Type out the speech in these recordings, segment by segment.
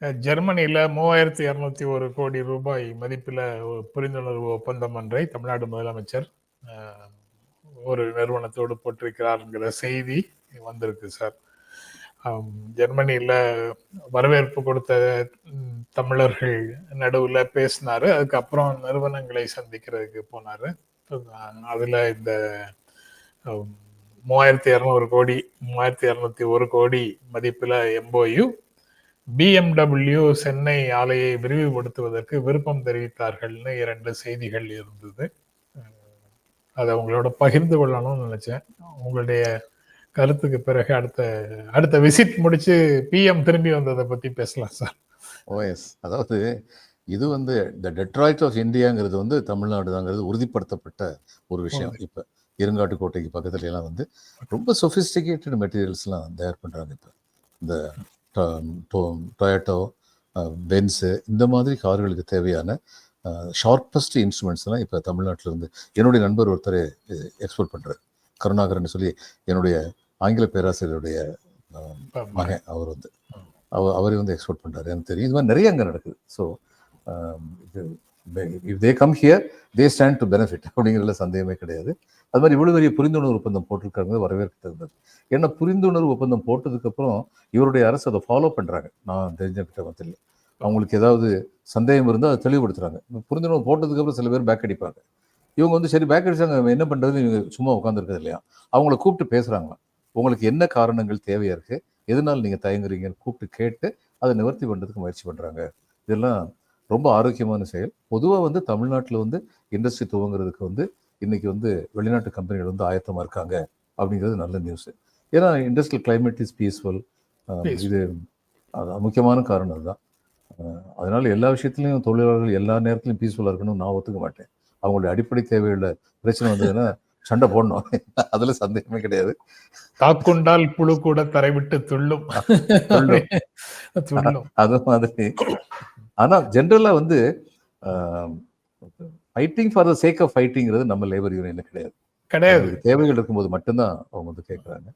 ஜெர்மனியில் மூவாயிரத்தி இரநூத்தி ஒரு கோடி ரூபாய் மதிப்பில் புரிந்துணர்வு ஒப்பந்தம் ஒன்றை தமிழ்நாடு முதலமைச்சர் ஒரு நிறுவனத்தோடு போட்டிருக்கிறார்ங்கிற செய்தி வந்திருக்கு சார். ஜெர்மனியில் வரவேற்பு கொடுத்த தமிழர்கள் நடுவில் பேசினார். அதுக்கப்புறம் நிறுவனங்களை சந்திக்கிறதுக்கு போனார். அதில் இந்த மூவாயிரத்தி இரநூறு கோடி மூவாயிரத்தி இரநூத்தி ஒரு கோடி மதிப்பில் எம்போயு பிஎம்டபிள்யூ சென்னை ஆலையை விரிவுபடுத்துவதற்கு விருப்பம் தெரிவித்தார்கள்னு இரண்டு செய்திகள் இருந்தது. அதை உங்களோட பகிர்ந்து கொள்ளணும்னு நினைச்சேன். உங்களுடைய கருத்துக்கு பிறகு அடுத்த அடுத்த விசிட் முடிச்சு பிஎம் திரும்பி வந்ததை பத்தி பேசலாம் சார் ஓஎஸ் அதாவது இது வந்து த டெட்ராய்ட் ஆஃப் இந்தியாங்கிறது வந்து தமிழ்நாடு தாங்கிறது உறுதிப்படுத்தப்பட்ட ஒரு விஷயம். இப்போ இருங்காட்டுக்கோட்டைக்கு பக்கத்துல எல்லாம் வந்து ரொம்ப சொஃபிஸ்டிகேட்டட் மெட்டீரியல்ஸ்லாம் தயார் பண்ணுறாங்க இப்போ. இந்த டொயட்டோ பென்ஸு இந்த மாதிரி கார்களுக்கு தேவையான ஷார்ப்பஸ்ட் இன்ஸ்ட்ருமெண்ட்ஸ்லாம் இப்போ தமிழ்நாட்டில் இருந்து என்னுடைய நண்பர் ஒருத்தர் எக்ஸ்போர்ட் பண்ணுறாரு கருணாகரன் சொல்லி என்னுடைய ஆங்கில பேராசிரியருடைய மகன் அவர் வந்து. அவர் அவரே வந்து எக்ஸ்போர்ட் பண்ணுறாரு எனக்கு தெரியும். இது மாதிரி நிறைய அங்கே நடக்குது. ஸோ இது if they come here they stand to benefit அப்படிங்கிறதுல சந்தேகமே கிடையாது. அது மாதிரி இவ்வளோ பெரிய புரிந்துணர்வு ஒப்பந்தம் போட்டிருக்காங்க வரவேற்க தகுந்தது ஏன்னா புரிந்துணர்வு ஒப்பந்தம் போட்டதுக்கப்புறம் இவருடைய அரசு அதை ஃபாலோ பண்ணுறாங்க நான் தெரிஞ்சுக்கிட்ட மத்தியில் அவங்களுக்கு ஏதாவது சந்தேகம் இருந்தால் அதை தெளிவுபடுத்துகிறாங்க புரிந்துணர்வு போட்டதுக்கப்புறம் சில பேர் பேக் அடிப்பாங்க இவங்க வந்து சரி பேக் அடிச்சாங்க என்ன பண்ணுறது இவங்க சும்மா உட்காந்துருக்கிறது இல்லையா? அவங்கள கூப்பிட்டு பேசுகிறாங்களாம் உங்களுக்கு என்ன காரணங்கள் தேவையாக இருக்குது எதனால் நீங்கள் தயங்குறீங்கன்னு கூப்பிட்டு கேட்டு அதை நிவர்த்தி பண்ணுறதுக்கு முயற்சி பண்ணுறாங்க இதெல்லாம் ரொம்ப ஆரோக்கியமான செயல். பொதுவாக வந்து தமிழ்நாட்டில் வந்து இண்டஸ்ட்ரி துவங்குறதுக்கு வந்து இன்னைக்கு வந்து வெளிநாட்டு கம்பெனிகள் வந்து ஆயத்தமாக இருக்காங்க அப்படிங்கிறது நல்ல நியூஸ் ஏன்னா இண்டஸ்ட்ரியல் climate இஸ் பீஸ்ஃபுல். இது அது முக்கியமான காரணம் அதுதான். அஹ் அதனால எல்லா விஷயத்துலையும் தொழிலாளர்கள் எல்லா நேரத்திலையும் பீஸ்ஃபுல்லாக இருக்கணும்னு நான் ஒத்துக்க மாட்டேன். அவங்களுடைய அடிப்படை தேவையுள்ள பிரச்சனை வந்ததுன்னா சண்டை போடணும். அதுல சந்தேகமே கிடையாது. தாக்குண்டால் புழு கூட தரை விட்டு துள்ளும். துள்ளும். துள்ளும். அது மாதிரி. ஆனா ஜென்ரலா வந்து fighting for the sake of ஃபைட்டிங்கிறது நம்ம லேபர் யூனியன்ல கிடையாது. கிடையாது. தேவைகள் இருக்கும்போது மட்டும்தான் அவங்க வந்து கேட்கறாங்க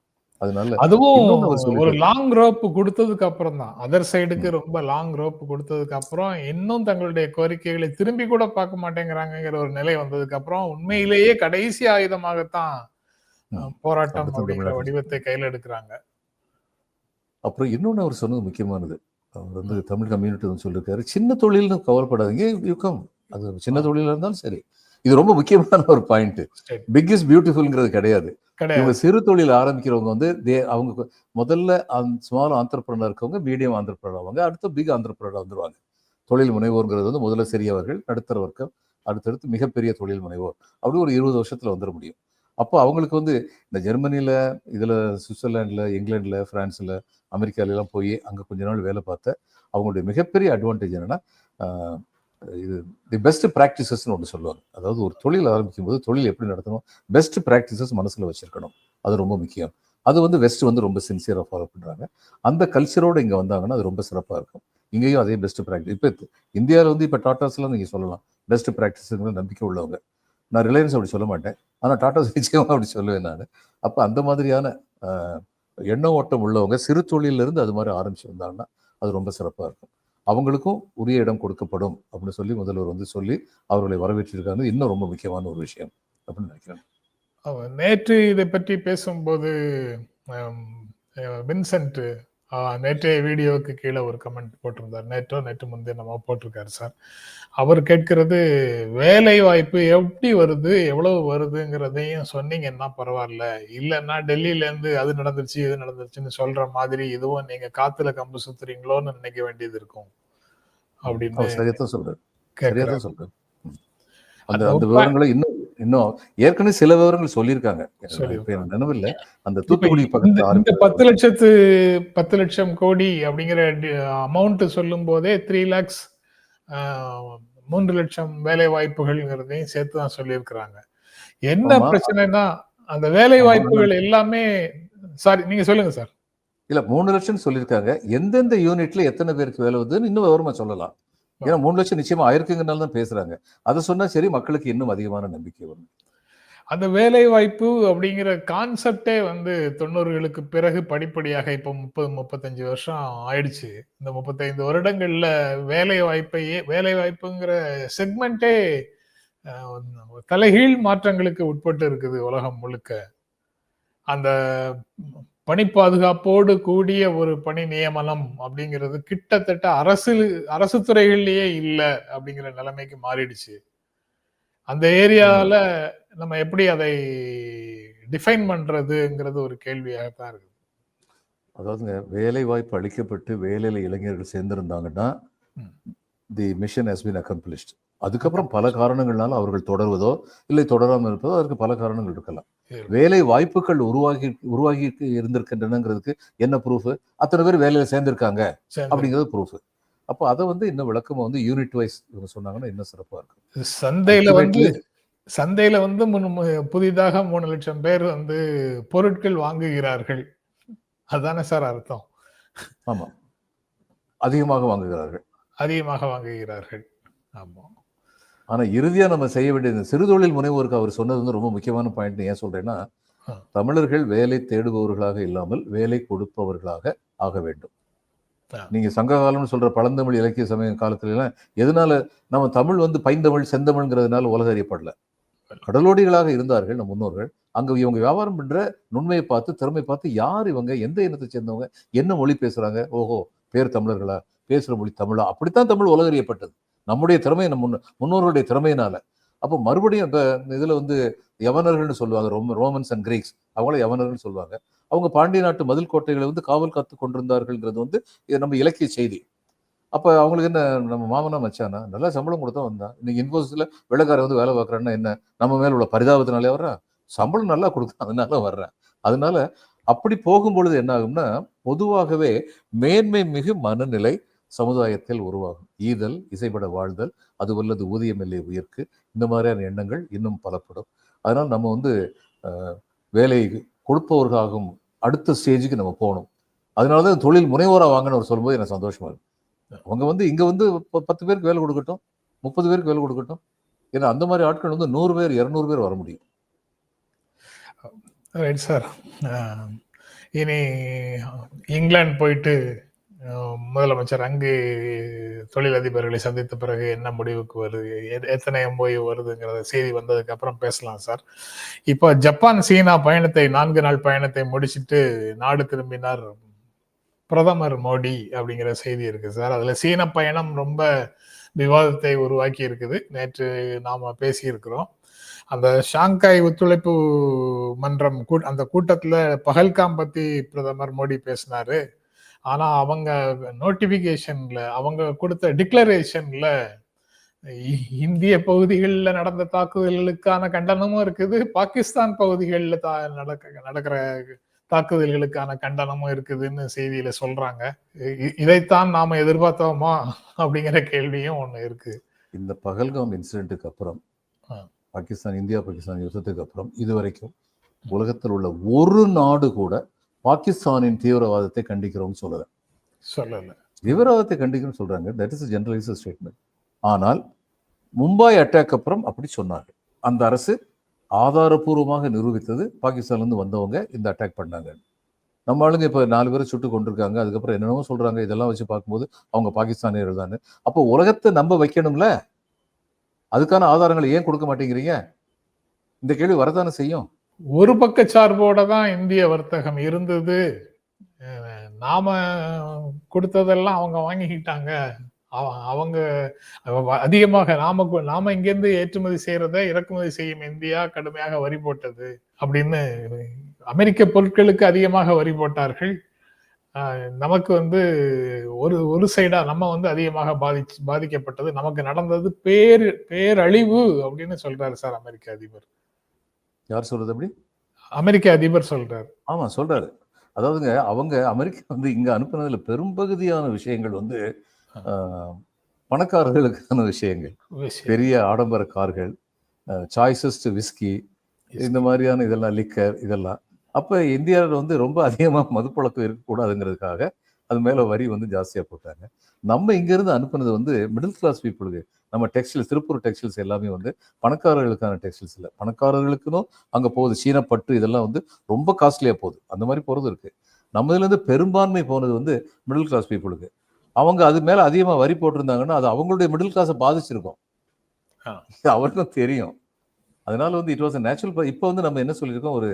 அதனால அதுவும் ஒரு. லாங் ரோப் கொடுத்ததுக்கு அப்புறம் தான். அதர் சைடுக்கு ரொம்ப லாங் ரோப் கொடுத்ததுக்கு அப்புறம் இன்னும் தங்களுடைய கோரிக்கைகளை திரும்பி கூட பார்க்க மாட்டேங்கிறாங்கங்கிற ஒரு நிலை வந்ததுக்கு அப்புறம் உண்மையிலேயே கடைசி ஆயுதமாகத்தான் போராட்டம் அப்படிங்கிற. வடிவத்தை கையில் எடுக்கிறாங்க. அப்புறம் இன்னொன்னு அவர் சொன்னது முக்கியமானது. அவர் வந்து தமிழ் கம்யூனிட்டி வந்து சொல்லியிருக்காரு சின்ன தொழில்னு கவலைப்படாதீங்க. யூகம் அது சின்ன தொழிலா இருந்தாலும் சரி. இது ரொம்ப முக்கியமான ஒரு பாயிண்ட். பிக் இஸ் பியூட்டிஃபுல்ங்கிறது கிடையாது. இவங்க சிறு தொழில் ஆரம்பிக்கிறவங்க வந்து தே அவங்க முதல்ல ஸ்மால் ஆந்திரப்பிரனர் இருக்கவங்க மீடியம் ஆந்திரப்பிரனர் ஆவாங்க. அடுத்து பிக் ஆந்திரப்பிரனர் வந்துருவாங்க. தொழில் முனைவோர்ங்கிறது வந்து முதல்ல சிறியவர்கள் நடுத்தர வர்க்கம் அடுத்தடுத்து மிகப்பெரிய தொழில் முனைவோர். அப்படி ஒரு இருபது வருஷத்துல வந்துட முடியும். அப்போ அவங்களுக்கு வந்து இந்த ஜெர்மனியில் இதில் சுவிட்சர்லாண்டில் இங்கிலாண்டில் ஃப்ரான்ஸில் அமெரிக்காலெலாம் போய் அங்கே கொஞ்ச நாள் வேலை பார்த்த அவங்களுடைய மிகப்பெரிய அட்வான்டேஜ் என்னென்னா இது தி பெஸ்ட் ப்ராக்டிசஸ்னு ஒன்று சொல்லுவாங்க. அதாவது ஒரு தொழில் ஆரம்பிக்கும் போது தொழில் எப்படி நடத்தணும் பெஸ்ட் ப்ராக்டிசஸ் மனசில் வச்சுருக்கணும். அது ரொம்ப முக்கியம். அது வந்து வெஸ்ட் வந்து ரொம்ப சின்சியராக ஃபாலோ பண்ணுறாங்க அந்த கல்ச்சரோடு இங்கே வந்தாங்கன்னா அது ரொம்ப சிறப்பாக இருக்கும். இங்கேயும் அதே பெஸ்ட் ப்ராக்டிஸ் இப்போ இந்தியாவில் வந்து இப்போ டாட்டாஸ்லாம் நீங்கள் சொல்லலாம். பெஸ்ட் ப்ராக்டிஸுங்கிற நம்பிக்கை உள்ளவங்க. நான் ரிலையன்ஸ் அப்படி சொல்ல மாட்டேன். ஆனால் டாட்டா நிச்சயமாக அப்படி சொல்லுவேன் நான். அப்போ அந்த மாதிரியான எண்ண ஓட்டம் உள்ளவங்க சிறு தொழிலிருந்து இருந்து அது மாதிரி ஆரம்பிச்சு வந்தாங்கன்னா அது ரொம்ப சிறப்பாக இருக்கும். அவங்களுக்கும் உரிய இடம் கொடுக்கப்படும் அப்படின்னு சொல்லி முதல்வர் வந்து சொல்லி அவர்களை வரவேற்றிருக்காங்க இன்னும் ரொம்ப முக்கியமான ஒரு விஷயம் அப்படின்னு நினைக்கிறேன். நேற்று இதை பற்றி பேசும்போது வின்சென்ட் நேற்றைய வீடியோவுக்கு கீழே ஒரு கமெண்ட் போட்டிருந்தார். நேற்றோ நேற்று முந்தைய போட்டிருக்காரு சார். அவர் கேட்கிறது வேலை வாய்ப்பு எப்படி வருது? எவ்வளவு வருதுங்கிறதையும் சொன்னீங்கன்னா பரவாயில்ல. இல்லைன்னா டெல்லியில இருந்து அது நடந்துருச்சு இது நடந்துருச்சுன்னு சொல்ற மாதிரி இதுவும் நீங்க காத்துல கம்பு சுத்துறீங்களோன்னு நினைக்க வேண்டியது இருக்கும். அப்படின்னு ம். அந்த விவரங்களை இன்னும் இன்னும் ஏற்கனவே சில விவரங்கள் சொல்லியிருக்காங்க. நினைவில்லை. அந்த தூத்துக்குடி ஆரம்பிச்ச பத்து லட்சத்து பத்து லட்சம் கோடி அப்படிங்கிற அமௌண்ட் சொல்லும் போதே த்ரீ லேக்ஸ் மூன்று லட்சம் வேலை வாய்ப்புகள்ங்கிறதையும் சேர்த்து தான் சொல்லியிருக்கிறாங்க. என்ன. பிரச்சனைனா அந்த வேலை வாய்ப்புகள் எல்லாமே சாரி நீங்க சொல்லுங்க சார் இல்ல மூணு லட்சம் சொல்லியிருக்காங்க. எந்தெந்த யூனிட்ல எத்தனை பேருக்கு வேலை வருதுன்னு இன்னும் விவரமா சொல்லலாம். ஏன்னா மூணு லட்சம் நிச்சயமா ஆயிருக்குங்கனால தான் பேசுறாங்க. அதை சொன்னா சரி மக்களுக்கு இன்னும் அதிகமான நம்பிக்கை வரும். அந்த வேலை வாய்ப்பு அப்படிங்கிற கான்செப்டே வந்து தொண்ணூறுகளுக்கு பிறகு படிப்படியாக இப்போ முப்பது முப்பத்தஞ்சு வருஷம் ஆயிடுச்சு. இந்த முப்பத்தைந்து வருடங்கள்ல வேலை வாய்ப்பையே வேலை வாய்ப்புங்கிற செக்மெண்ட்டே தலைகீழ் மாற்றங்களுக்கு உட்பட்டு இருக்குது உலகம் முழுக்க. அந்த பணி பாதுகாப்போடு கூடிய ஒரு பணி நியமனம் அப்படிங்கிறது கிட்டத்தட்ட அரசு அரசு துறைகள்லயே இல்லை அப்படிங்கிற நிலைமைக்கு மாறிடுச்சு அந்த ஏரியால நம்ம எப்படி அதை டிஃபைன் பண்றதுங்கிறது ஒரு கேள்வியாகத்தான் இருக்கு அதாவதுங்க வேலை வாய்ப்பு அளிக்கப்பட்டு வேலையில இளைஞர்கள் சேர்ந்திருந்தாங்கன்னா. The mission has been accomplished அதுக்கப்புறம் பல காரணங்கள்னால அவர்கள் தொடர்வதோ இல்லை தொடராமல் இருப்பதோ அதற்கு பல காரணங்கள் இருக்கலாம் இருக்கு. வேலை வாய்ப்புகள் உருவாகி உருவாகி இருந்திருக்கின்றனங்கிறதுக்கு என்ன ப்ரூஃப் அத்தனை பேர் வேலையில சேர்ந்திருக்காங்க சரி. அப்படிங்கிறது ப்ரூஃப் அப்போ அதை வந்து இன்னும் விளக்கமா வந்து யூனிட் வைஸ் இவங்க சொன்னாங்கன்னா இன்னும் சிறப்பா இருக்கும். சந்தையில வந்து சந்தையில வந்து புதிதாக மூணு லட்சம் பேர் வந்து பொருட்கள் வாங்குகிறார்கள். அதானே சார் அர்த்தம்? ஆமா. அதிகமாக வாங்குகிறார்கள். அதிகமாக வாங்குகிறார்கள். ஆமா. ஆனா இறுதியா நம்ம செய்ய வேண்டியது சிறுதொழில் முனைவோருக்கு அவர் சொன்னது வந்து ரொம்ப முக்கியமான பாயிண்ட் ஏன் சொல்றேன்னா ஆ. தமிழர்கள் வேலை தேடுபவர்களாக இல்லாமல் வேலை கொடுப்பவர்களாக ஆக வேண்டும். நீங்க சங்க காலம்னு சொல்ற பழந்தமிழ் இலக்கிய சமய காலத்துல எல்லாம் எதனால நம்ம தமிழ் வந்து பைந்தமிழ் செந்தமிழ்ங்கிறதுனால உலக அறியப்படல. கடலோடிகளாக இருந்தார்கள் நம் முன்னோர்கள். அங்க இவங்க வியாபாரம் பண்ற நுண்மையை பார்த்து திறமை பார்த்து யார் இவங்க? எந்த இனத்தை சேர்ந்தவங்க? என்ன மொழி பேசுறாங்க? ஓஹோ பேர் தமிழர்களா? பேசுற மொழி தமிழா? அப்படித்தான் தமிழ் உலக அறியப்பட்டது. நம்முடைய திறமை நம்ம முன்னோர்களுடைய திறமையினால. அப்போ மறுபடியும் இப்போ இதில் வந்து யவனர்கள்னு சொல்லுவாங்க ரோம ரோமன்ஸ் அண்ட் கிரீக்ஸ். அவங்கள யவனர்கள்னு சொல்லுவாங்க. அவங்க பாண்டிய நாட்டு மதில் கோட்டைகளை வந்து காவல் காத்து கொண்டிருந்தார்கள்ங்கிறது வந்து இது நம்ம இலக்கிய செய்தி. அப்போ அவங்களுக்கு என்ன நம்ம மாமனா மச்சானா? நல்லா சம்பளம் கொடுத்தா வந்தான். இன்னைக்கு இன்ஃபோசிஸ்ல வெள்ளக்காரன் வந்து வேலை பார்க்குறான்னா என்ன? நம்ம மேல உள்ள பரிதாபத்தினாலே வர்றான் சம்பளம் நல்லா கொடுத்தான் அதனால வர்றேன் அதனால அப்படி போகும்பொழுது என்ன ஆகும்னா பொதுவாகவே மேன்மை மிகு மனநிலை சமுதாயத்தில் உருவாகும். ஈதல் இசைப்பட வாழ்தல் அது வல்லது ஊதியமில்லை உயிர்க்கு. இந்த மாதிரியான எண்ணங்கள் இன்னும் பலப்படும். அதனால் நம்ம வந்து வேலை கொடுப்பவர்களாகும் அடுத்த ஸ்டேஜுக்கு நம்ம போகணும். அதனால தான் தொழில் முனைவோராக வாங்கன்னு அவர் சொல்லும்போது எனக்கு சந்தோஷமா இருக்கு. அவங்க வந்து இங்கே வந்து ப- பத்து பேருக்கு வேலை கொடுக்கட்டும் முப்பது பேருக்கு வேலை கொடுக்கட்டும். ஏன்னா அந்த மாதிரி ஆட்கள் வந்து நூறு பேர் இரநூறு பேர் வர முடியும். ரைட் சார் இனி இங்கிலாந்து போயிட்டு முதலமைச்சர் அங்கு தொழிலதிபர்களை சந்தித்த பிறகு என்ன முடிவுக்கு வருது? எத்தனை எம்போய் வருதுங்கிற செய்தி வந்ததுக்கு அப்புறம் பேசலாம் சார். இப்போ ஜப்பான் சீனா பயணத்தை நான்கு நாள் பயணத்தை முடிச்சிட்டு நாடு திரும்பினார் பிரதமர் மோடி அப்படிங்கிற செய்தி இருக்கு சார். அதுல சீன பயணம் ரொம்ப விவாதத்தை உருவாக்கி இருக்குது. நேற்று நாம பேசியிருக்கிறோம். அந்த ஷாங்காய் ஒத்துழைப்பு மன்றம் கூ- அந்த கூட்டத்துல பகல்காம் பத்தி பிரதமர் மோடி பேசினாரு. ஆனா அவங்க நோட்டிபிகேஷன்ல அவங்க கொடுத்த டிக்ளரேஷன்ல இந்திய பகுதிகளில் நடந்த தாக்குதல்களுக்கான கண்டனமும் இருக்குது. பாகிஸ்தான் பகுதிகளில் தா நடக்க நடக்கிற தாக்குதல்களுக்கான கண்டனமும் இருக்குதுன்னு செய்தியில சொல்றாங்க. இதைத்தான் நாம எதிர்பார்த்தோமா? அப்படிங்கிற கேள்வியும் ஒண்ணு இருக்கு. இந்த பகல்காம் இன்சிடென்ட்டுக்கு அப்புறம். பாகிஸ்தான் இந்தியா பாகிஸ்தான் யுத்தத்துக்கு அப்புறம் இதுவரைக்கும் உலகத்தில் உள்ள ஒரு நாடு கூட பாகிஸ்தானின் தீவிரவாதத்தை கண்டிக்கிறோம்னு சொல்லல. சொல்லல. தீவிரவாதத்தை கண்டிக்கிறோம்னு சொல்றாங்க. தட் இஸ் ஜெனரலைஸ் ஸ்டேட்மெண்ட் ஆனால் மும்பாய் அட்டாக் அப்புறம் அப்படி சொன்னாங்க. அந்த அரசு ஆதாரபூர்வமாக நிரூபித்தது பாகிஸ்தான்ல இருந்து வந்தவங்க இந்த அட்டாக் பண்ணாங்க. நம்ம ஆளுங்க இப்ப நாலு பேரை சுட்டு கொண்டிருக்காங்க. அதுக்கப்புறம் என்னென்னமோ சொல்றாங்க. இதெல்லாம் வச்சு பார்க்கும்போது அவங்க பாகிஸ்தானியர்கள் தானே. அப்போ உலகத்தை நம்ப வைக்கணும்ல? அதுக்கான ஆதாரங்களை ஏன் கொடுக்க மாட்டேங்கிறீங்க? இந்த கேள்வி வரதானே செய்யும்? ஒரு பக்க சார்போட தான் இந்திய வர்த்தகம் இருந்தது. நாம கொடுத்ததெல்லாம் அவங்க வாங்கிக்கிட்டாங்க. அவ- அவங்க அதிகமாக நாம நாம இங்கிருந்து ஏற்றுமதி செய்யறத இறக்குமதி செய்யும் இந்தியா கடுமையாக வரி போட்டது அப்படின்னு அமெரிக்க பொருட்களுக்கு அதிகமாக வரி போட்டார்கள். நமக்கு வந்து ஒரு ஒரு சைடா நம்ம வந்து அதிகமாக பாதிச்சு பாதிக்கப்பட்டது. நமக்கு நடந்தது பேர் பேரழிவு அப்படின்னு சொல்றாரு சார் அமெரிக்க அதிபர். யார் சொல்றது அப்படி? அமெரிக்க அதிபர் சொல்றாரு. ஆமா சொல்றாரு. அதாவதுங்க அவங்க அமெரிக்கா வந்து இங்க அனுப்புனதுல பெரும்பகுதியான விஷயங்கள் வந்து பணக்காரர்களுக்கான விஷயங்கள். பெரிய ஆடம்பர கார்கள் சாய்ஸஸ்ட் விஸ்கி இந்த மாதிரியான இதெல்லாம் லிக்கர் இதெல்லாம். அப்போ இந்தியாவில் வந்து ரொம்ப அதிகமாக மதுப்பழக்கம் இருக்கக்கூடாதுங்கிறதுக்காக அது மேலே வரி வந்து ஜாஸ்தியாக போட்டாங்க. நம்ம இங்கேருந்து அனுப்புனது வந்து மிடில் கிளாஸ் பீப்புளுக்கு நம்ம டெக்ஸ்டைல்ஸ் திருப்பூர் டெக்ஸ்டைல்ஸ் எல்லாமே வந்து பணக்காரர்களுக்கான டெக்ஸ்டைல்ஸ் இல்லை. பணக்காரர்களுக்குன்னு அங்கே போகுது. சீன பட்டு இதெல்லாம் வந்து ரொம்ப காஸ்ட்லியாக போகுது. அந்த மாதிரி போகிறது இருக்குது நம்ம இதுலேருந்து பெரும்பான்மை போனது வந்து மிடில் கிளாஸ் பீப்புளுக்கு அவங்க அது மேலே அதிகமாக வரி போட்டிருந்தாங்கன்னா அது அவங்களுடைய மிடில் கிளாஸை பாதிச்சிருக்கும். அவருக்கும் தெரியும். அதனால வந்து இட் வாஸ் நேச்சுரல் இப்போ வந்து நம்ம என்ன சொல்லியிருக்கோம்? ஒரு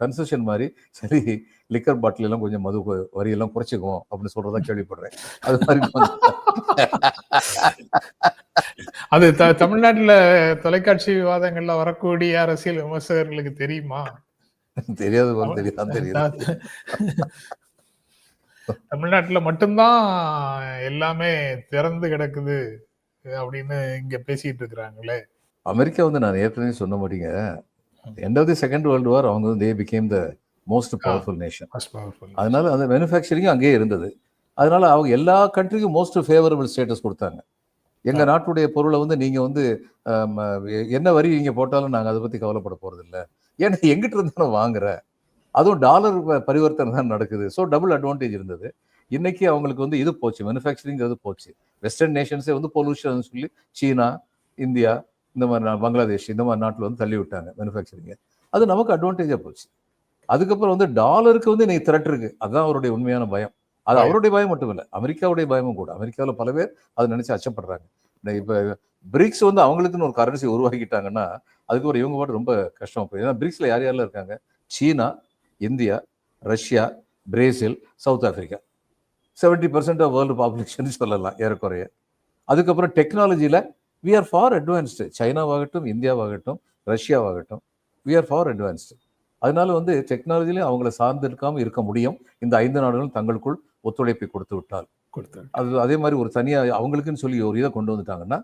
கன்செஷன் மாதிரி சரி லிக்கர் பாட்டில் எல்லாம் கொஞ்சம் மது வரியெல்லாம் குறைச்சிக்குவோம் அப்படின்னு சொல்றதா கேள்விப்படுறேன். அது மாதிரி அது த- தமிழ்நாட்டுல தொலைக்காட்சி விவாதங்கள்ல வரக்கூடிய அரசியல் விமர்சகர்களுக்கு தெரியுமா? தெரியாது தெரியாது தெரியுது. தமிழ்நாட்டுல மட்டும்தான் எல்லாமே திறந்து கிடக்குது அப்படின்னு இங்க பேசிட்டு இருக்கிறாங்களே. அமெரிக்கா வந்து நான் ஏற்கனவே சொன்ன மாட்டீங்க end of the second world war அவங்க வந்து they become the most powerful nation. அதனால அந்த மேனுஃபேக்சரிங்கும் அங்கேயே இருந்தது. அதனால அவங்க எல்லா கண்ட்ரிக்கும் மோஸ்ட் ஃபேவரபிள் ஸ்டேட்டஸ் கொடுத்தாங்க. எங்க நாட்டுடைய பொருளை வந்து நீங்க வந்து என்ன வரி நீங்க போட்டாலும் நாங்க அதை பத்தி கவலைப்பட போறது இல்ல ஏன்னா எங்கிட்ட இருந்து தானே வாங்குற? அதுவும் டாலர் பரிவர்த்தனை தான் நடக்குது. ஸோ டபுள் அட்வான்டேஜ் இருந்தது. இன்னைக்கு அவங்களுக்கு வந்து இது போச்சு. மேனுஃபேக்சரிங்கிறது போச்சு. வெஸ்டர்ன் நேஷன்ஸே வந்து பொல்யூஷன் சொல்லி சீனா இந்தியா இந்த மாதிரி பங்களாதேஷ் இந்த மாதிரி நாட்டில் வந்து தள்ளி விட்டாங்க மேனுஃபேக்சரிங்கை அது நமக்கு அட்வான்டேஜாக போச்சு. அதுக்கப்புறம் வந்து டாலருக்கு வந்து இன்னைக்கு த்ரெட் இருக்கு. அதுதான் அவருடைய உண்மையான பயம். அது. அவருடைய பயம் மட்டும் இல்லை அமெரிக்காவுடைய பயமும் கூட. அமெரிக்காவில் பல பேர் அதை நினைச்சு அச்சப்படுறாங்க. இப்போ பிரிக்ஸ் வந்து அவங்களுக்குன்னு ஒரு கரன்சி உருவாக்கிட்டாங்கன்னா அதுக்கு ஒரு இவங்க பாட்டு ரொம்ப கஷ்டம் போய் ஏன்னா பிரிக்ஸ்ல யார் யாரெல்லாம் இருக்காங்க? சீனா India Russia Brazil South Africa seventy percent of world population சொல்லலாம் ஏறக்குறைய. அதுக்கப்புறம் டெக்னாலஜியில் வி ஆர் ஃபார் அட்வான்ஸ்டு சைனாவாகட்டும் இந்தியாவாகட்டும் ரஷ்யாவாகட்டும் வி ஆர் ஃபார் அட்வான்ஸ்டு அதனால வந்து டெக்னாலஜிலையும் அவங்கள சார்ந்து இருக்காம இருக்க முடியும். இந்த ஐந்து நாடுகளும் தங்களுக்குள் ஒத்துழைப்பை கொடுத்து விட்டால். கொடுத்தாரு அது அதே மாதிரி ஒரு தனியாக அவங்களுக்குன்னு சொல்லி ஒரு இதை கொண்டு வந்துட்டாங்கன்னா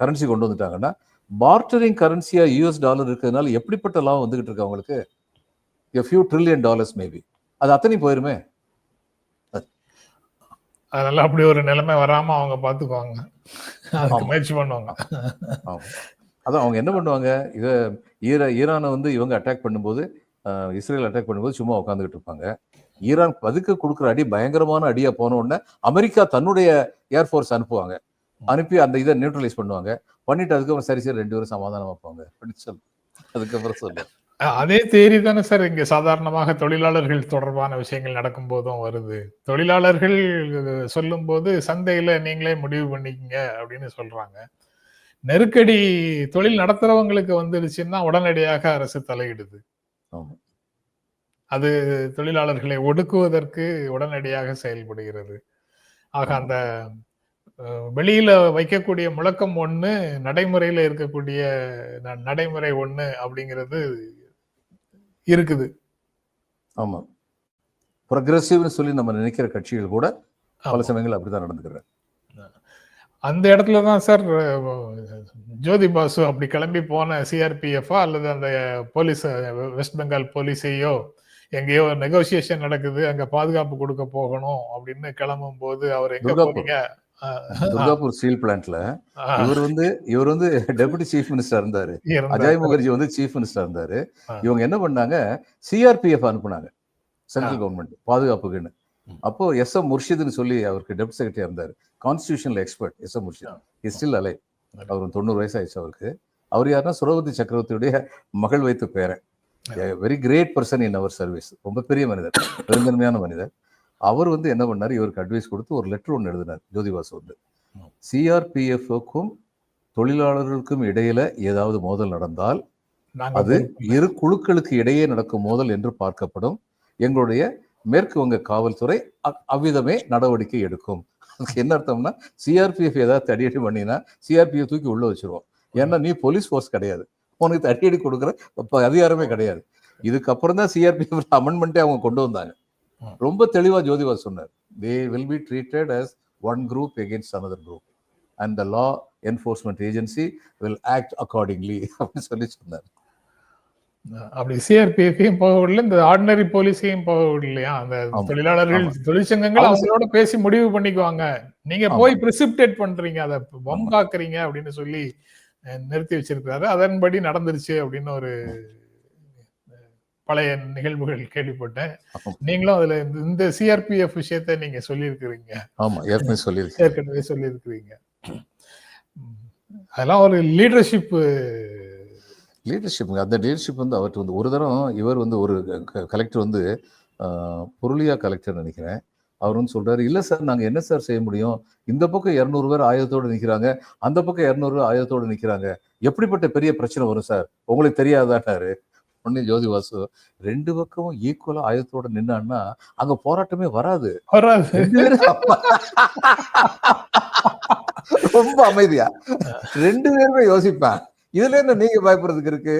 கரன்சி கொண்டு வந்துட்டாங்கன்னா பார்ட்டரிங் கரன்சியாக யூஎஸ் டாலர் இருக்கிறதுனால எப்படிப்பட்ட லாபம் வந்துகிட்டு இருக்கு அவங்களுக்கு? A few trillion dollars maybe அது அத்தனை போயிருமே. அதனால அப்படி ஒரு நிலைமை வராம அவங்க ஆமா. முயற்சி பண்ணுவாங்க. அதான் அவங்க என்ன பண்ணுவாங்க இதை ஈரா ஈரானை வந்து இவங்க அட்டாக் பண்ணும்போது இஸ்ரேல் அட்டாக் பண்ணும்போது சும்மா உட்காந்துக்கிட்டு இருப்பாங்க. ஈரான் பதுக்க கொடுக்குற அடி பயங்கரமான அடியா போன உடனே அமெரிக்கா தன்னுடைய ஏர்ஃபோர்ஸ் அனுப்புவாங்க. அனுப்பி அந்த இதை நியூட்ரலைஸ் பண்ணுவாங்க. பண்ணிட்டு அதுக்கப்புறம் சரி சரி ரெண்டு பேரும் சமாதானம் வைப்பாங்க அப்படின்னு சொல்லு. அதுக்கப்புறம் சொல்லு. அதே தேரி தானே சார் இங்க சாதாரணமாக தொழிலாளர்கள் தொடர்பான விஷயங்கள் நடக்கும் போதும் வருது. தொழிலாளர்கள் சொல்லும் போது சந்தையில நீங்களே முடிவு பண்ணிக்கங்க அப்படின்னு சொல்றாங்க. நெருக்கடி தொழில் நடத்துறவங்களுக்கு வந்துடுச்சுன்னா உடனடியாக அரசு தலையிடுது. அது தொழிலாளர்களை ஒடுக்குவதற்கு உடனடியாக செயல்படுகிறது. ஆக அந்த வெளியில வைக்கக்கூடிய முழக்கம் ஒண்ணு நடைமுறையில இருக்கக்கூடிய நடைமுறை ஒண்ணு அப்படிங்கிறது இருக்குது ஆமா ப்ரொக்ரெசிவ்னு சொல்லி நம்ம நினைக்கிற கட்சிகள் கூட பல. சமயங்கள் அப்படிதான் நடந்துக்கிறாங்க அந்த இடத்துல தான் சார் ஜோதி பாசு அப்படி கிளம்பி போன சிஆர்பிஎஃப்ஆ அல்லது அந்த போலீஸ் வெஸ்ட் பெங்கால் போலீஸையோ எங்கேயோ நெகோசியேஷன் நடக்குது அங்க பாதுகாப்பு கொடுக்க போகணும் அப்படின்னு கிளம்பும் போது அவர் எங்க. போறீங்க அஹ், துர்காப்பூர் ஸ்டீல் பிளான்ட்ல இவர் வந்து இவர் வந்து டெபுட்டி சீஃப் மினிஸ்டர் இருந்தாரு. அஜய் முகர்ஜி வந்து சீஃப் மினிஸ்டர் இருந்தாரு. இவங்க என்ன பண்ணாங்க சிஆர்பிஎஃப் அனுப்புனாங்க சென்ட்ரல் கவர்மெண்ட் பாதுகாப்புக்குன்னு. அப்போ எஸ் எம் முர்ஷித்னு சொல்லி அவருக்கு டெப்டி செக்ரட்டரி இருந்தார். Constitutional expert S M Murshid. Is still alive அவர் தொண்ணூறு வயசு ஆயிடுச்சு அவருக்கு. அவர் யாருன்னா சுரவதி சக்கரவர்த்தியுடைய மகள் வைத்து பேரன். வெரி கிரேட் பர்சன் இன் அவர் சர்வீஸ் ரொம்ப பெரிய மனிதர். பெருந்தன்மையான மனிதர். அவர் வந்து என்ன பண்ணார் இவருக்கு அட்வைஸ் கொடுத்து ஒரு லெட்டர் ஒன்று எழுதினார் ஜோதிபாசு வந்து. சிஆர்பிஎஃப்க்கும் தொழிலாளர்களுக்கும் இடையில ஏதாவது மோதல் நடந்தால் அது. இரு குழுக்களுக்கு இடையே நடக்கும் மோதல் என்று பார்க்கப்படும் எங்களுடைய மேற்கு வங்க காவல்துறை அவ்விதமே நடவடிக்கை எடுக்கும் அதுக்கு என்ன அர்த்தம்னா சிஆர்பிஎஃப் ஏதாவது தடியடி பண்ணினா சிஆர்பிஎஃப் தூக்கி உள்ள வச்சிருவோம் ஏன்னா நீ போலீஸ் ஃபோர்ஸ் கிடையாது உனக்கு தடியடி கொடுக்குற அதிகாரமே கிடையாது இதுக்கப்புறம் தான் சிஆர்பிஎஃப் அமெண்ட்மெண்ட்டே அவங்க கொண்டு வந்தாங்க. ரொம்ப தெளிவா ஜோதிபா சொன்னார் they will be treated as one group against another group and the law enforcement agency will act accordingly அப்படின்னு சொல்லி சொன்னார் அப்படி சிஆர்பிஎஃபையும் போக விடல இந்த ஆர்டினரி போலீஸையும் போக விடலையா அந்த. தொழிலாளர்கள். தொழிற்சங்கங்கள் அவங்க அவங்களோட பேசி முடிவு பண்ணிக்குவாங்க நீங்க. போய் பிரிசிப்டேட் பண்றீங்க அதை ஆமா. வம்பாக்குறீங்க அப்படின்னு சொல்லி நிறுத்தி வச்சிருக்காரு அதன்படி நடந்துருச்சு அப்படின்னு ஒரு பழைய நிகழ்வுகள் கேள்விப்பட்டேன். நீங்களும் அதுல இந்த- சிஆர்பிஎஃப் விஷயத்த நீங்க சொல்லியிருக்கிறீங்க. ஆமா ஏற்கனவே சொல்லியிருக்கேன். ஏற்கனவே சொல்லியிருக்கிறீங்க. அதெல்லாம் ஒரு லீடர்ஷிப் லீடர்ஷிப் அந்த லீடர்ஷிப் வந்து அவர்கிட்ட வந்து ஒரு தரம் இவர் வந்து ஒரு கலெக்டர் வந்து புருளியா கலெக்டர் நினைக்கிறேன். அவர் வந்து சொல்றாரு இல்ல சார் நாங்க என்ன சார் செய்ய முடியும்? இந்த பக்கம் இருநூறு பேர் ஆயுதத்தோடு நிக்கிறாங்க அந்த பக்கம் இருநூறு பேர் ஆயுதத்தோடு நிக்கிறாங்க. எப்படிப்பட்ட பெரிய பிரச்சனை வரும் சார் உங்களுக்கு தெரியாதாட்டாரு உடனே ஜோதி வாசு ரெண்டு பக்கமும் ஈக்குவலா ஆயுதத்தோட நின்னான்னா அங்க போராட்டமே வராது. வராது. ரொம்ப அமைதியா. ரெண்டு பேருமே யோசிப்பேன். இதுல என்ன நீங்க பயப்படுறதுக்கு இருக்கு.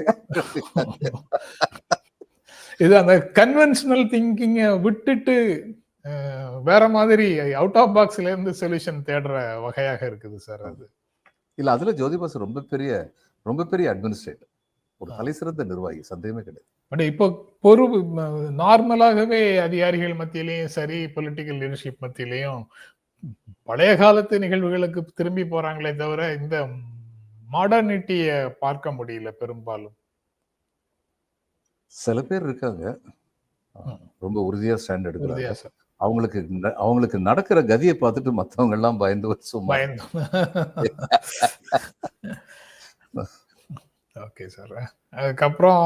இது அந்த கன்வென்ஷனல் திங்கிங்க விட்டுட்டு வேற மாதிரி அவுட் ஆஃப் பாக்ஸ்ல இருந்து சொல்யூஷன் தேடுற வகையாக இருக்குது சார் அது. இல்ல அதுல ஜோதிபாசு ரொம்ப பெரிய ரொம்ப பெரிய அட்மினிஸ்ட்ரேட்டர் ஒரு தலை சிறந்த நிர்வாகி சந்தேகமே கிடையாது. பட் இப்போ பொறு நார்மலாகவே அதிகாரிகள் மத்தியிலையும் சரி பொலிட்டிக்கல் லீடர்ஷிப் மத்தியிலையும் பழைய காலத்து நிகழ்வுகளுக்கு திரும்பி போறாங்களே தவிர இந்த மாடர்னிட்டிய பார்க்க முடியல பெரும்பாலும். சில பேர் இருக்காங்க. ரொம்ப உறுதியா ஸ்டாண்ட் எடுக்கிறாங்க. அவங்களுக்கு அவங்களுக்கு நடக்கிற கதியை பார்த்துட்டு மத்தவங்க எல்லாம் பயந்து சும்மா பயந்தோம் ஓகே சார் அதுக்கப்புறம்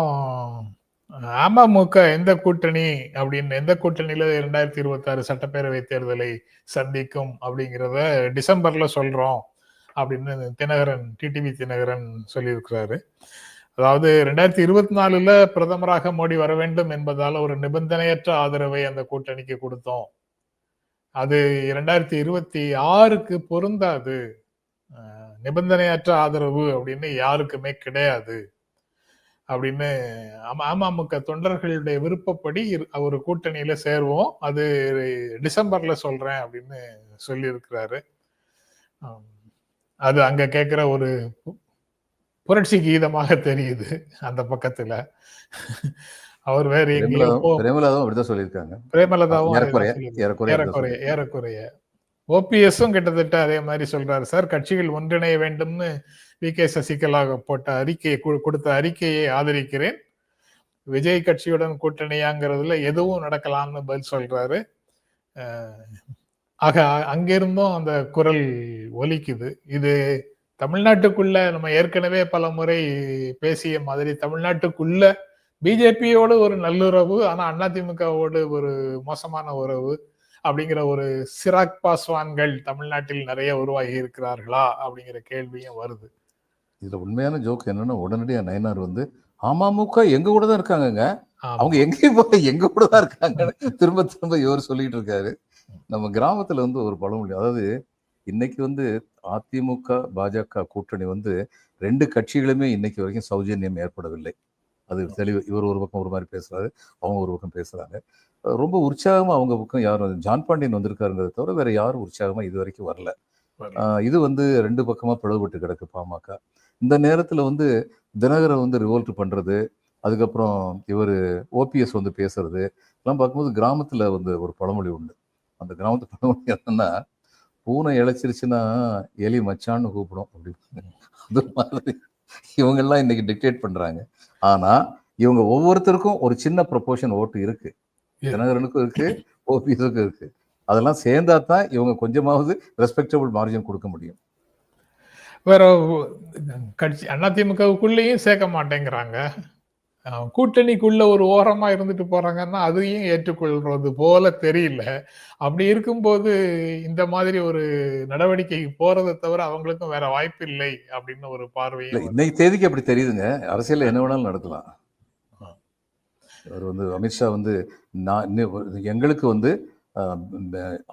அமமுக எந்த கூட்டணி அப்படின்னு எந்த கூட்டணியில இரண்டாயிரத்தி இருபத்தி ஆறு சட்டப்பேரவை தேர்தலை சந்திக்கும் அப்படிங்கிறத டிசம்பர்ல சொல்றோம் அப்படின்னு தினகரன் டிடிவி தினகரன் சொல்லியிருக்கிறாரு. அதாவது ரெண்டாயிரத்தி இருபத்தி நாலுல பிரதமராக மோடி வர வேண்டும் என்பதால் ஒரு நிபந்தனையற்ற ஆதரவை அந்த கூட்டணிக்கு கொடுத்தோம். அது இரண்டாயிரத்தி இருபத்தி ஆறுக்கு பொருந்தாது. நிபந்தனையற்ற ஆதரவு அப்படின்னு யாருக்குமே கிடையாது அப்படின்னு அம- அமமுக தொண்டர்களுடைய விருப்பப்படி ஒரு கூட்டணியில சேருவோம். அது டிசம்பர்ல சொல்றேன் அப்படின்னு சொல்லியிருக்கிறாரு. அது அங்க கேட்கிற ஒரு புரட்சி கீதமாக தெரியுது அந்த பக்கத்துல. அவர் வேற பிரேமலதாவும் அப்படிதான் சொல்லியிருக்காங்க. பிரேமலதாவும் ஏறக்குறைய. ஏறக்குறைய. ஓபிஎஸ்ஸும் ஓபிஎஸும் கிட்டத்தட்ட அதே மாதிரி சொல்றாரு சார். கட்சிகள் ஒன்றிணைய வேண்டும்னு வி. கே. சசிகலா போட்ட அறிக்கையை கு- கொடுத்த அறிக்கையை ஆதரிக்கிறேன். விஜய் கட்சியுடன் கூட்டணியாங்கிறதுல எதுவும் நடக்கலாம்னு பதில் சொல்றாரு. ஆக அங்கிருந்தும் அந்த குரல் ஒலிக்குது. இது தமிழ்நாட்டுக்குள்ள நம்ம ஏற்கனவே பல முறை பேசிய மாதிரி தமிழ்நாட்டுக்குள்ள பிஜேபியோடு ஒரு நல்லுறவு ஆனா அதிமுகவோடு ஒரு மோசமான உறவு அப்படிங்கிற ஒரு சிராக் பாஸ்வான்கள் தமிழ்நாட்டில் நிறைய உருவாகி இருக்கிறார்களா அப்படிங்கிற கேள்வியும் வருது. இதுல உண்மையான ஜோக் என்னன்னா உடனடியா நயனார் வந்து அமமுக எங்க கூட தான் இருக்காங்கங்க. அவங்க எங்கேயும் போல எங்க கூட தான் இருக்காங்கன்னு திரும்ப திரும்ப இவர் சொல்லிட்டு இருக்காரு. நம்ம கிராமத்துல வந்து ஒரு பழமொழி அதாவது இன்னைக்கு வந்து அதிமுக பாஜக கூட்டணி வந்து ரெண்டு கட்சிகளுமே இன்னைக்கு வரைக்கும் சௌஜன்யம் ஏற்படவில்லை. அது தெளிவு இவர் ஒரு பக்கம் ஒரு மாதிரி பேசுறாரு அவங்க ஒரு பக்கம் பேசுறாங்க. ரொம்ப உற்சாகமா அவங்க பக்கம் யாரும் ஜான் பாண்டியன் வந்திருக்காருங்கிறத தவிர வேற யாரும் உற்சாகமா இது வரைக்கும் வரல. இது வந்து ரெண்டு பக்கமா பிளவுபட்டு கிடக்கு பாமக. இந்த நேரத்துல வந்து தினகரன் வந்து ரிவோல்ட் பண்றது அதுக்கப்புறம் இவர் ஓபிஎஸ் வந்து பேசுறது எல்லாம் பார்க்கும்போது கிராமத்துல வந்து ஒரு பழமொழி உண்டு. அந்த கிராமத்து பழமொழி என்னன்னா பூனை இழைச்சிருச்சுன்னா எலி மச்சான்னு கூப்பிடும் அப்படின்னு. அது மாதிரி இவங்கெல்லாம் இன்னைக்கு டிக்டேட் பண்றாங்க. ஆனா இவங்க ஒவ்வொருத்தருக்கும் ஒரு சின்ன ப்ரொபோர்ஷன் ஓட்டு இருக்கு. தினகரனுக்கும் இருக்கு ஓபிஎஸ்க்கும் இருக்கு. அதெல்லாம் சேர்ந்தா தான் இவங்க கொஞ்சமாவது ரெஸ்பெக்டபிள் மார்ஜின் கொடுக்க முடியும். வேற கட்சி அதிமுகவுக்குள்ளேயும் சேர்க்க மாட்டேங்கிறாங்க. கூட்டணிக்குள்ள ஒரு ஓரமா இருந்துட்டு போறாங்கன்னா அதையும் ஏற்றுக்கொள்றது போல தெரியல. அப்படி இருக்கும்போது இந்த மாதிரி ஒரு நடவடிக்கைக்கு போறதை தவிர அவங்களுக்கும் வேற வாய்ப்பு இல்லை அப்படின்னு ஒரு வருது. இன்னைக்கு தேதிக்கு அப்படி தெரியுதுங்க. அரசியல்ல என்ன வேணாலும் நடக்கலாம். அவர் வந்து அமித்ஷா வந்து நான் எங்களுக்கு வந்து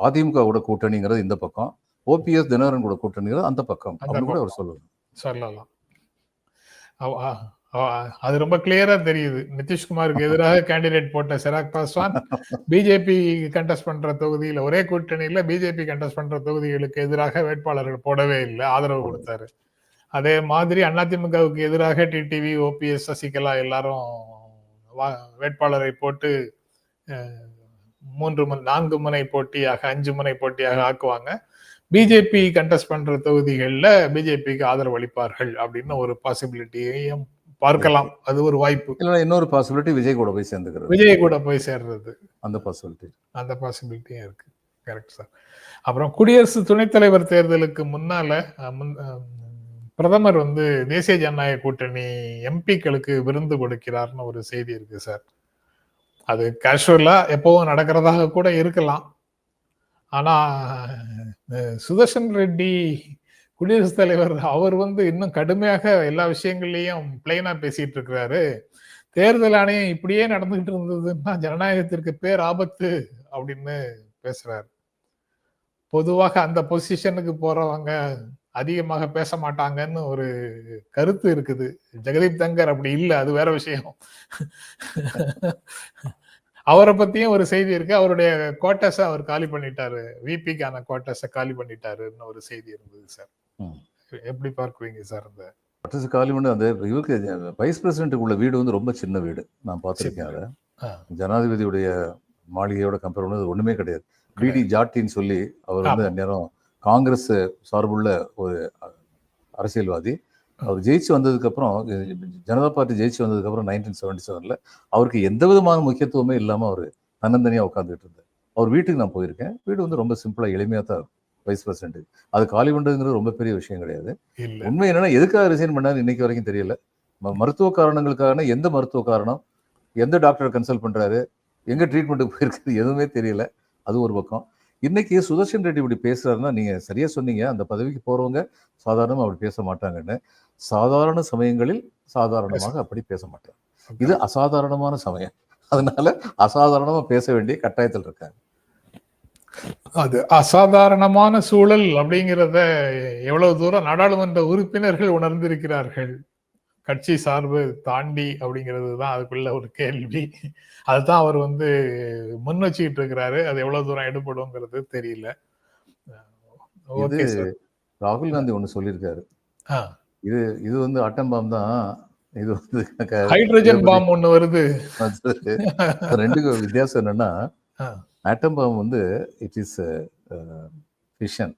அதிமுக கூட கூட்டணிங்கிறது இந்த பக்கம். ஓபிஎஸ் தினகரன் கூட கூட்டணிங்கிறது அந்த பக்கம் அப்படின்னு கூட அவர் பக்கம். சொல்லலாம். அது ரொம்ப கிளியரா தெரியுது. நிதிஷ்குமாருக்கு எதிராக கேண்டிடேட் போட்ட சிராக் பாஸ்வான் பிஜேபி கண்டெஸ்ட் பண்ற தொகுதியில ஒரே கூட்டணியில பிஜேபி கண்டெஸ்ட் பண்ற தொகுதிகளுக்கு எதிராக வேட்பாளர்கள் போடவே இல்லை ஆதரவு கொடுத்தாரு. அதே மாதிரி அதிமுகவுக்கு எதிராக டிடிவி ஓபிஎஸ் சசிகலா எல்லாரும் வேட்பாளரை போட்டு மூன்று முனை நான்கு முனை போட்டியாக அஞ்சு முனை போட்டியாக ஆக்குவாங்க. பிஜேபி கண்டெஸ்ட் பண்ற தொகுதிகளில் பிஜேபிக்கு ஆதரவு அளிப்பார்கள் அப்படின்னு ஒரு பாசிபிலிட்டியையும் பார்க்கலாம். அது ஒரு வாய்ப்பு. இல்லைன்னா இன்னொரு பாசிபிலிட்டி விஜய் கூட போய் சேர்ந்துக்கிறது. விஜய் கூட போய் சேர்றது. அந்த பாசிபிலிட்டி அந்த பாசிபிலிட்டியும் இருக்கு. கரெக்ட் சார் அப்புறம் குடியரசு துணைத் தலைவர் தேர்தலுக்கு முன்னால பிரதமர் வந்து தேசிய ஜனநாயக கூட்டணி எம்பிக்களுக்கு விருந்து கொடுக்கிறார்னு ஒரு செய்தி இருக்கு சார். அது கேஷுவலா எப்பவும் நடக்கிறதாக கூட இருக்கலாம். ஆனா சுதர்ஷன் ரெட்டி குடியரசுத் தலைவர் அவர் வந்து இன்னும் கடுமையாக எல்லா விஷயங்கள்லையும் பிளைனா பேசிட்டு இருக்கிறாரு. தேர்தல் ஆணையம் இப்படியே நடந்துகிட்டு இருந்ததுன்னா ஜனநாயகத்திற்கு பேர் ஆபத்து அப்படின்னு பேசுறாரு. பொதுவாக அந்த பொசிஷனுக்கு போறவங்க அதிகமாக பேச மாட்டாங்கன்னு ஒரு கருத்து இருக்குது. ஜெகதீப் தங்கர் அப்படி இல்லை அது வேற விஷயம். அவரை பத்தியும் ஒரு செய்தி இருக்கு. அவருடைய கோட்டஸை அவர் காலி பண்ணிட்டாரு. விபிக்கான கோட்டஸை காலி பண்ணிட்டாருன்னு ஒரு செய்தி இருந்தது சார். எப்படி பார்க்குவீங்க சார் அந்த? பட்டசு காலிமண்டு அந்த இவருக்கு வைஸ் பிரசிடென்ட்டுக்கு உள்ள வீடு வந்து ரொம்ப சின்ன வீடு. நான் பார்த்துருக்கேன் அதை. ஜனாதிபதியுடைய மாளிகையோட கம்பேர் பண்ணது ஒண்ணுமே கிடையாது. பிடி ஜாட்டின்னு சொல்லி அவர் வந்து அந்நேரம் காங்கிரஸ் சார்புள்ள ஒரு அரசியல்வாதி. அவர் ஜெயிச்சு வந்ததுக்கு அப்புறம் ஜனதா பார்ட்டி ஜெயிச்சு வந்ததுக்கு அப்புறம் நைன்டீன் செவன்டி செவன்ல அவருக்கு எந்த விதமான முக்கியத்துவமே இல்லாம அவர் தன்னந்தனியா உட்காந்துட்டு இருந்தார். அவர் வீட்டுக்கு நான் போயிருக்கேன். வீடு வந்து ரொம்ப சிம்பிளா எளிமையா தான் வைஸ் பிரசிடென்ட் அது காலி பண்றதுங்கிறது ரொம்ப பெரிய விஷயம் கிடையாது. உண்மை என்னன்னா எதுக்காக ரிசைன் பண்ணாரு இன்னைக்கு வரைக்கும் தெரியல. மருத்துவ காரணங்களுக்கான எந்த மருத்துவ காரணம் எந்த டாக்டரை கன்சல்ட் பண்றாரு எங்க ட்ரீட்மெண்ட்டுக்கு போயிருக்குது எதுவுமே தெரியல. அது ஒரு பக்கம். இன்னைக்கு சுதர்ஷன் ரெட்டி இப்படி பேசுறாருன்னா நீங்க சரியா சொன்னீங்க. அந்த பதவிக்கு போறவங்க சாதாரணமா அப்படி பேச மாட்டாங்கன்னு. சாதாரண சமயங்களில் சாதாரணமாக அப்படி பேச மாட்டாங்க. இது அசாதாரணமான சமயம். அதனால அசாதாரணமா பேச வேண்டிய கட்டாயத்தில் இருக்காங்க. அது அசாதாரணமான சூழல் அப்படிங்கிறத எவ்வளவு தூரம் நாடாளுமன்ற உறுப்பினர்கள் உணர்ந்திருக்கிறார்கள். கட்சி சார்பு தாண்டி அப்படிங்கிறது தான் அதுக்குள்ள ஒரு கேள்வி. அதுதான் அவர் வந்து முன் வச்சுக்கிட்டு இருக்கிறாரு. அது எவ்வளவு தூரம் எடுபடுங்கிறது தெரியல. ராகுல் காந்தி ஒண்ணு சொல்லியிருக்காரு. இது இது வந்து ஆட்டம் பாம் தான். இது வந்து ஹைட்ரஜன் பாம் ஒண்ணு வருது. ரெண்டுக்கும் வித்தியாசம் என்னன்னா. ஆட்டம் பாம் வந்து it is fission.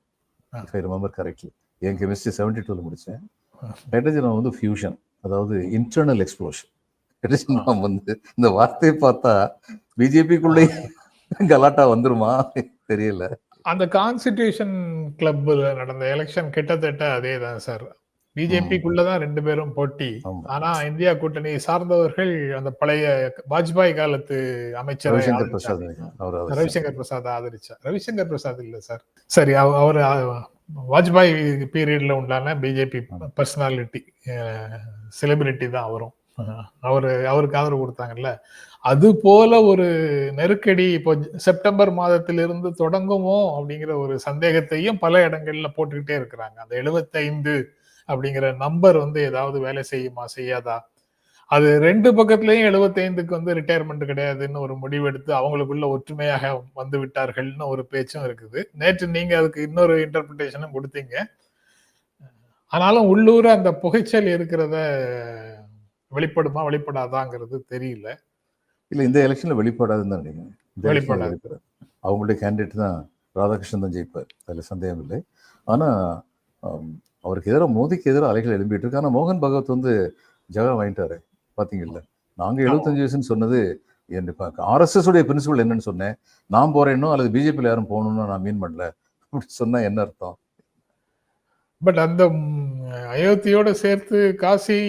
If I remember correctly N chemistry seventy டூவில் முடித்தேன் ஆ. ஹைட்ரஜன் வந்து ஃபியூஷன் அதாவது இன்டர்னல் எக்ஸ்ப்ளோஷன் வந்து இந்த வார்த்தையை பார்த்தா பிஜேபிக்குள்ளே கலாட்டா வந்துருமா? தெரியல. அந்த கான்ஸ்டிடியூஷன் கிளப்ல நடந்த எலெக்ஷன் கிட்டத்தட்ட அதே தான் சார் பிஜேபிக்குள்ளதான் ரெண்டு பேரும் போட்டி. ஆனா இந்தியா கூட்டணி சார்ந்தவர்கள் அந்த பழைய வாஜ்பாய் காலத்து அமைச்சரை ரவிசங்கர் பிரசாத் ரவிசங்கர் பிரசாத் ஆதரிச்சா ரவிசங்கர் பிரசாத் இல்ல சார் சரி அவ- அவர் வாஜ்பாய் பீரியட்ல உண்டான பிஜேபி பர்சனாலிட்டி செலிபிரிட்டி தான் அவரும். அவர் அவரு அவருக்கு ஆதரவு கொடுத்தாங்கல்ல. அது போல ஒரு நெருக்கடி இப்போ செப்டம்பர் மாதத்திலிருந்து தொடங்குமோ அப்படிங்கிற ஒரு சந்தேகத்தையும் பல இடங்கள்ல போட்டுக்கிட்டே இருக்கிறாங்க. அந்த 75 அப்படிங்கிற நம்பர் வந்து ஏதாவது வேலை செய்யுமா செய்யாதா? அது ரெண்டு பக்கத்துலயும் 75க்கு வந்து ரிட்டையர்மெண்ட் கிடையாதுன்னு ஒரு முடிவெடுத்து அவங்களுக்குள்ள ஒற்றுமையாக வந்து விட்டார்கள்னு ஒரு பேச்சும் இருக்குது. நேற்று நீங்க அதுக்கு இன்னொரு இன்டர்பிரிட்டேஷனும் கொடுத்தீங்க. ஆனாலும் உள்ளூர அந்த புகைச்சல் இருக்கிறத வெளிப்படுமா வெளிப்படாதாங்கிறது தெரியல. இல்ல இந்த எலெக்ஷன்ல வெளிப்படாதுன்னு தான் நினைக்கிறேன். வெளிப்படாது. அவங்களுடைய கேண்டிடேட் தான் ராதாகிருஷ்ணன் தான் ஜெயிப்பார். அதுல சந்தேகம் இல்லை. ஆனா ஆம், அவருக்கு எதிராக மோதிக்கு எதிராக அலைகள் எழும்பிட்டு இருக்கு. ஆனா மோகன் பகவத் வந்து ஜெகா வாங்கிட்டாரு. பாத்தீங்கல்ல? நாங்க எழுபத்தஞ்சு வயசுன்னு சொன்னது ஆர்எஸ்எஸ் உடைய பிரின்சிபல் என்னன்னு சொன்னேன். நான் போறேனோ அல்லது பிஜேபியில் யாரும் போகணும்னு நான் மீன் பண்ணல. அப்படி சொன்னா என்ன அர்த்தம்? பட் அந்த அயோத்தியோட சேர்த்து காசி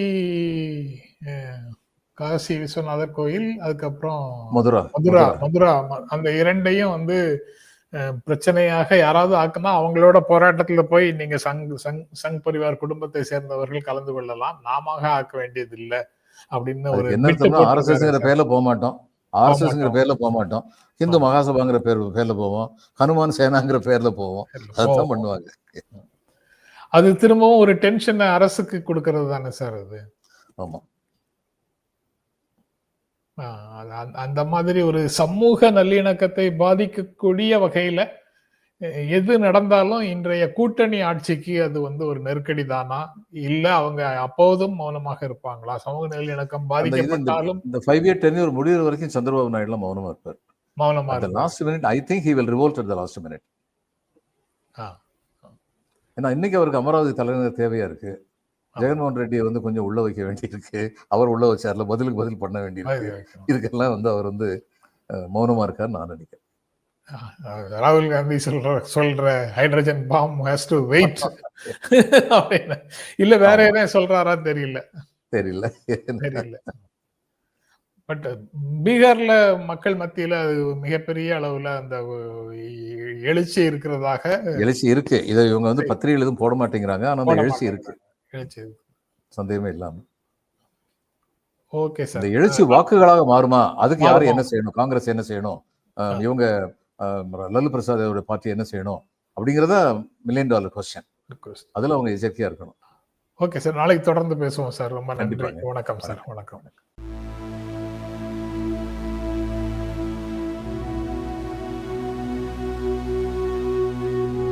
காசி விஸ்வநாதர் கோயில் அதுக்கப்புறம் மதுரா மதுரா மதுரா. அந்த இரண்டையும் வந்து பிரச்சனையாக யாராவது ஆக்குனா அவங்களோட போராட்டத்துல போய் நீங்க சங் சங் சங் பரிவார் குடும்பத்தை சேர்ந்தவர்கள் கலந்து கொள்ளலாம். நாம ஆக்க வேண்டியது இல்ல அப்படின்னு ஒரு என்ன ஆர்எஸ்எஸ்ங்கிற. பேர்ல போக மாட்டோம். ஆர்எஸ்எஸ்ங்கிற. பேர்ல போக மாட்டோம். ஹிந்து மகாசபாங்கிற பேர் பேர்ல போவோம். ஹனுமான் சேனாங்கிற பேர்ல போவோம். அதான் பண்ணுவாங்க. அது திரும்பவும் ஒரு டென்ஷன் அரசுக்கு கொடுக்கறது தானே சார் அது? ஆமா. அந்த- மாதிரி ஒரு சமூக நல்லிணக்கத்தை பாதிக்கக்கூடிய வகையில எது நடந்தாலும் இன்றைய கூட்டணி ஆட்சிக்கு அது வந்து ஒரு நெருக்கடி தானா? இல்ல அவங்க அப்போதும் மௌனமாக இருப்பாங்களா? சமூக நல்லிணக்கம் இது இந்த பாதிக்கப்பட்டாலும் இந்த ஃபைவ் இயர் டென் இயர் முடிகிற வரைக்கும் சந்திரபாபு நாயுடுலாம் மௌனமா இருப்பார். மௌனமா last minute I think he will revolt at the last minute. ஏன்னா இன்னைக்கு அவருக்கு அமராவதி தலைநகர் தேவையா இருக்கு. ஜெகன்மோகன் ரெட்டியை வந்து கொஞ்சம் உள்ள வைக்க வேண்டியிருக்கு. அவர் உள்ள வச்சார்ல பதிலுக்கு பதில் பண்ண வேண்டியிருக்கு. இதுக்கெல்லாம் வந்து அவர் வந்து மௌனமா இருக்காருன்னு நான் நினைக்கிறேன். ராகுல் காந்தி சொல்ற சொல்ற hydrogen bomb has to wait அப்படின்னு. இல்ல வேற ஆமா. எதாவது சொல்றாரா தெரியல. தெரியல. தெரியல. பட் பீகார்ல மக்கள் மத்தியில அது மிகப்பெரிய அளவுல அந்த எழுச்சி இருக்கிறதாக எழுச்சி இருக்கு. இதை இவங்க வந்து பத்திரிகைகள் எதுவும் போட மாட்டேங்கிறாங்க. ஆனா அந்த எழுச்சி. இருக்கு. எழுச்சி இருக்கு. சந்தேகமே இல்லாம. ஓகே இந்த சார் எழுச்சி வாக்குகளாக மாறுமா? அதுக்கு யாரு மாறுமா? என்ன செய்யணும்? காங்கிரஸ் என்ன செய்யணும்? இவங்க லல்லு பிரசாத் அவருடைய பார்ட்டி என்ன செய்யணும் அப்படிங்கறத மில்லியன் டாலர் கொஸ்டின் அதுல அவங்க எச்சரிக்கையா இருக்கணும். ஓகே சார் நாளைக்கு தொடர்ந்து பேசுவோம் சார் ரொம்ப நன்றி. வணக்கம் சார் வணக்கம்.